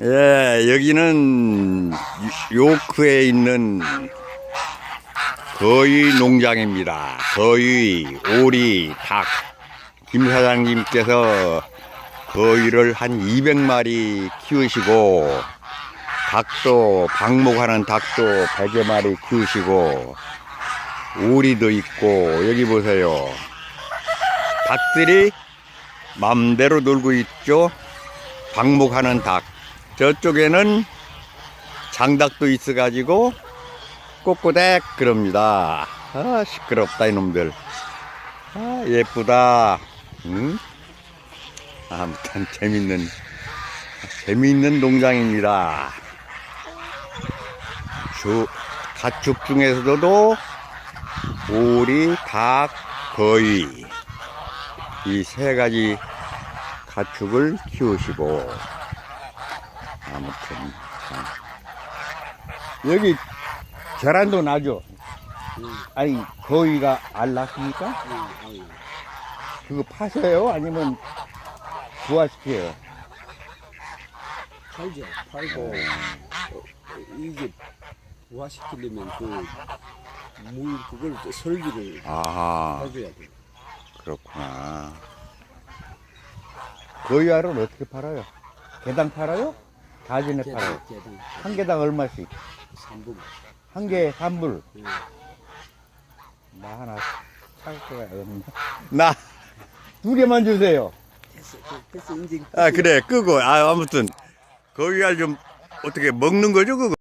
예, 여기는 요크에 있는 거위 농장입니다. 거위, 오리, 닭. 김 사장님께서 거위를 한 200마리 키우시고, 닭도, 방목하는 닭도 100여 마리 키우시고, 오리도 있고, 여기 보세요. 닭들이 맘대로 놀고 있죠. 방목하는 닭. 저쪽에는 장닭도 있어가지고 꼬꼬댁 그럽니다. 아 시끄럽다 이놈들. 아 예쁘다. 응? 아무튼 재밌는 재밌는 농장입니다. 주 가축 중에서도 오리, 닭, 거위 이 세 가지 가축을 키우시고 아무튼 참. 여기 계란도 나죠? 아니 거위가 알 났습니까? 그거 파세요? 아니면 부화시켜요? 팔죠. 팔고 어, 이게 부화시키려면 그물 그걸 또 설비를 아하 해줘야 돼. 그렇구나 거위알은 어떻게 팔아요? 개당 팔아요? 다진에 팔아요? 개당 한 개당 얼마씩? 3분. 한 개에 3불 예. 나 하나 살 수가 없나? 나두 개만 주세요. 됐어. 됐어. 인증. 아 그래 끄고 아 아무튼 거기가 좀 어떻게 먹는 거죠 그거?